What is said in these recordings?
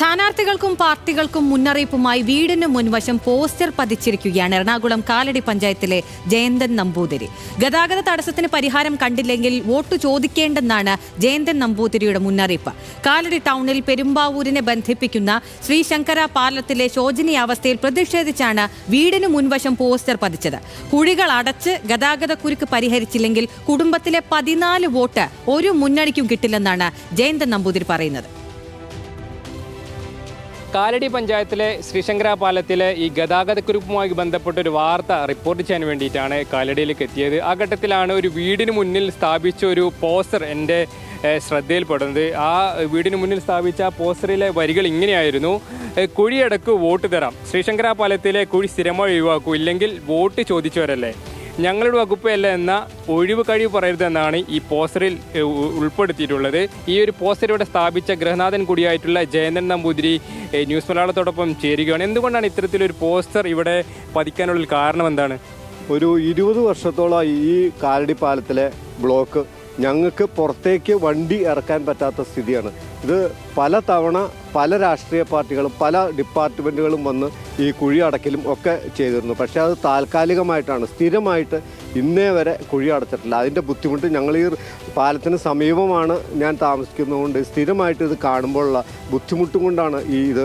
സ്ഥാനാർത്ഥികൾക്കും പാർട്ടികൾക്കും മുന്നറിയിപ്പുമായി വീടിന് മുൻവശം പോസ്റ്റർ പതിച്ചിരിക്കുകയാണ് എറണാകുളം കാലടി പഞ്ചായത്തിലെ ജയന്തൻ നമ്പൂതിരി. ഗതാഗത തടസ്സത്തിന് പരിഹാരം കണ്ടില്ലെങ്കിൽ വോട്ട് ചോദിക്കേണ്ടെന്നാണ് ജയന്തൻ നമ്പൂതിരിയുടെ മുന്നറിയിപ്പ്. കാലടി ടൗണിൽ പെരുമ്പാവൂരിനെ ബന്ധിപ്പിക്കുന്ന ശ്രീശങ്കര പാലത്തിലെ ശോചനീയാവസ്ഥയിൽ പ്രതിഷേധിച്ചാണ് വീടിന് മുൻവശം പോസ്റ്റർ പതിച്ചത്. കുഴികൾ അടച്ച് ഗതാഗത കുരുക്ക് പരിഹരിച്ചില്ലെങ്കിൽ കുടുംബത്തിലെ പതിനാല് വോട്ട് ഒരു മുന്നണിക്കും കിട്ടില്ലെന്നാണ് ജയന്തൻ നമ്പൂതിരി പറയുന്നത്. കാലടി പഞ്ചായത്തിലെ ശ്രീശങ്കര പാലത്തിലെ ഈ ഗതാഗതക്കുരുപ്പുമായി ബന്ധപ്പെട്ട ഒരു വാർത്ത റിപ്പോർട്ട് ചെയ്യാൻ വേണ്ടിയിട്ടാണ് കാലടിയിലേക്ക് എത്തിയത്. ആ ഘട്ടത്തിലാണ് ഒരു വീടിന് മുന്നിൽ സ്ഥാപിച്ച ഒരു പോസ്റ്റർ എന്റെ ശ്രദ്ധയിൽപ്പെടുന്നത്. ആ വീടിന് മുന്നിൽ സ്ഥാപിച്ച ആ പോസ്റ്ററിലെ വരികൾ ഇങ്ങനെയായിരുന്നു. കുഴിയടക്ക് വോട്ട് തരാം. ശ്രീശങ്കര പാലത്തിലെ കുഴി സ്ഥിരമായി ഒഴിവാക്കൂ. ഇല്ലെങ്കിൽ വോട്ട് ചോദിച്ചവരല്ലേ? ഞങ്ങളുടെ വകുപ്പല്ല എന്ന ഒഴിവ് കഴിവ് പറയരുതെന്നാണ് ഈ പോസ്റ്ററിൽ ഉൾപ്പെടുത്തിയിട്ടുള്ളത്. ഈ ഒരു പോസ്റ്റർ ഇവിടെ സ്ഥാപിച്ച ഗൃഹനാഥൻ കൂടിയായിട്ടുള്ള ജയനൻ നമ്പൂതിരി ന്യൂസ് മലയാളത്തോടൊപ്പം ചേരുകയാണ്. എന്തുകൊണ്ടാണ് ഇത്തരത്തിലൊരു പോസ്റ്റർ ഇവിടെ പതിക്കാനുള്ള കാരണം എന്താണ്? ഒരു ഇരുപത് വർഷത്തോളം ഈ കാലടി പാലത്തിലെ ബ്ലോക്ക് ഞങ്ങൾക്ക് പുറത്തേക്ക് വണ്ടി ഇറക്കാൻ പറ്റാത്ത സ്ഥിതിയാണ്. ഇത് പല തവണ പല രാഷ്ട്രീയ പാർട്ടികളും പല ഡിപ്പാർട്ട്മെന്റുകളും വന്ന് ഈ കുഴി അടക്കലും ഒക്കെ ചെയ്തിരുന്നു. പക്ഷേ അത് താൽക്കാലികമായിട്ടാണ്. സ്ഥിരമായിട്ട് ഇന്നേ വരെ കുഴി അടച്ചിട്ടില്ല അതിന്റെ ബുദ്ധിമുട്ട് ഞങ്ങൾ ഈ പാലത്തിന് സമീപമാണ് ഞാൻ താമസിക്കുന്നതുകൊണ്ട് സ്ഥിരമായിട്ട് ഇത് കാണുമ്പോഴുള്ള ബുദ്ധിമുട്ടും കൊണ്ടാണ് ഈ ഇത്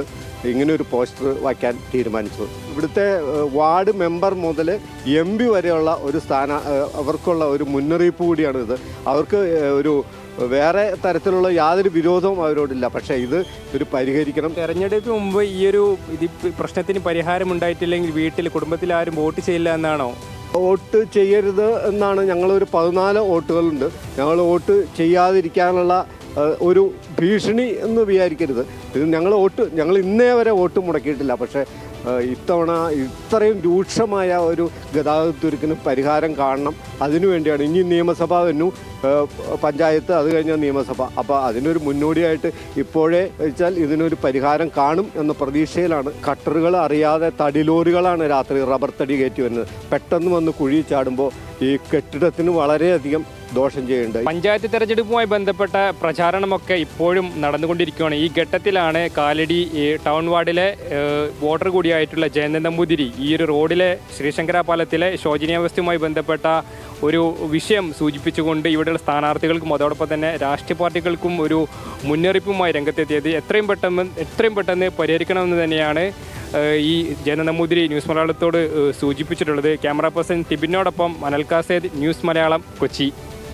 ഇങ്ങനെ ഒരു പോസ്റ്റർ വയ്ക്കാൻ തീരുമാനിച്ചത്. ഇവിടുത്തെ വാർഡ് മെമ്പർ മുതൽ എം പി വരെയുള്ള ഒരു സ്ഥാന അവർക്കുള്ള ഒരു മുന്നറിയിപ്പ് കൂടിയാണ് ഇത് അവർക്ക് ഒരു വേറെ തരത്തിലുള്ള യാതൊരു വിരോധവും അവരോടില്ല. പക്ഷേ ഇത് ഒരു പരിഹരിക്കണം. തെരഞ്ഞെടുപ്പ് മുമ്പ് ഈ ഒരു ഇത് പ്രശ്നത്തിന് പരിഹാരം ഉണ്ടായിട്ടില്ലെങ്കിൽ വീട്ടിൽ കുടുംബത്തിൽ ആരും വോട്ട് ചെയ്യില്ല എന്നാണോ? വോട്ട് ചെയ്യരുത് എന്നാണ് ഞങ്ങളൊരു പതിനാല് വോട്ടുകളുണ്ട്. ഞങ്ങൾ വോട്ട് ചെയ്യാതിരിക്കാനുള്ള ഒരു ഭീഷണി എന്ന് വിചാരിക്കരുത്. ഇത് ഞങ്ങൾ വോട്ട് ഞങ്ങൾ ഇന്നേ വരെ വോട്ട് മുടക്കിയിട്ടില്ല. പക്ഷേ ഇത്തവണ ഇത്രയും രൂക്ഷമായ ഒരു ഗതാഗത തുരുക്കിന് പരിഹാരം കാണണം. അതിനുവേണ്ടിയാണ് ഇനി നിയമസഭ വന്നു. പഞ്ചായത്ത് അത് കഴിഞ്ഞാൽ നിയമസഭ. അപ്പോൾ അതിനൊരു മുന്നോടിയായിട്ട് ഇപ്പോഴേ വെച്ചാൽ ഇതിനൊരു പരിഹാരം കാണും എന്ന പ്രതീക്ഷയിലാണ്. കട്ടറുകൾ അറിയാതെ തടിലോറികളാണ് രാത്രി റബ്ബർ തടി കയറ്റി വരുന്നത്. പെട്ടെന്ന് വന്ന് കുഴി ചാടുമ്പോൾ ഈ കെട്ടിടത്തിന് വളരെയധികം ദോഷം ചെയ്യുന്നുണ്ട്. പഞ്ചായത്ത് തെരഞ്ഞെടുപ്പുമായി ബന്ധപ്പെട്ട പ്രചാരണമൊക്കെ ഇപ്പോഴും നടന്നുകൊണ്ടിരിക്കുകയാണ്. ഈ ഘട്ടത്തിലാണ് കാലടി ടൗൺ വാർഡിലെ വോട്ടർ കൂടിയായിട്ടുള്ള ജയന്തൻ നമ്പൂതിരി ഈ ഒരു റോഡിലെ ശ്രീശങ്കര പാലത്തിലെ ശോചനീയാവസ്ഥയുമായി ബന്ധപ്പെട്ട ഒരു വിഷയം സൂചിപ്പിച്ചുകൊണ്ട് ഇവിടെയുള്ള സ്ഥാനാർത്ഥികൾക്കും അതോടൊപ്പം തന്നെ രാഷ്ട്രീയ പാർട്ടികൾക്കും ഒരു മുന്നറിയിപ്പുമായി രംഗത്തെത്തിയത് എത്രയും പെട്ടെന്ന് എത്രയും പെട്ടെന്ന് പരിഹരിക്കണമെന്ന് തന്നെയാണ് ഈ ജയന്തൻ നമ്പൂതിരി ന്യൂസ് മലയാളത്തോട് സൂചിപ്പിച്ചിട്ടുള്ളത്. ക്യാമറ പേഴ്സൺ ടിബിനോടൊപ്പം അനൽകാസേദ് ന്യൂസ് മലയാളം കൊച്ചി.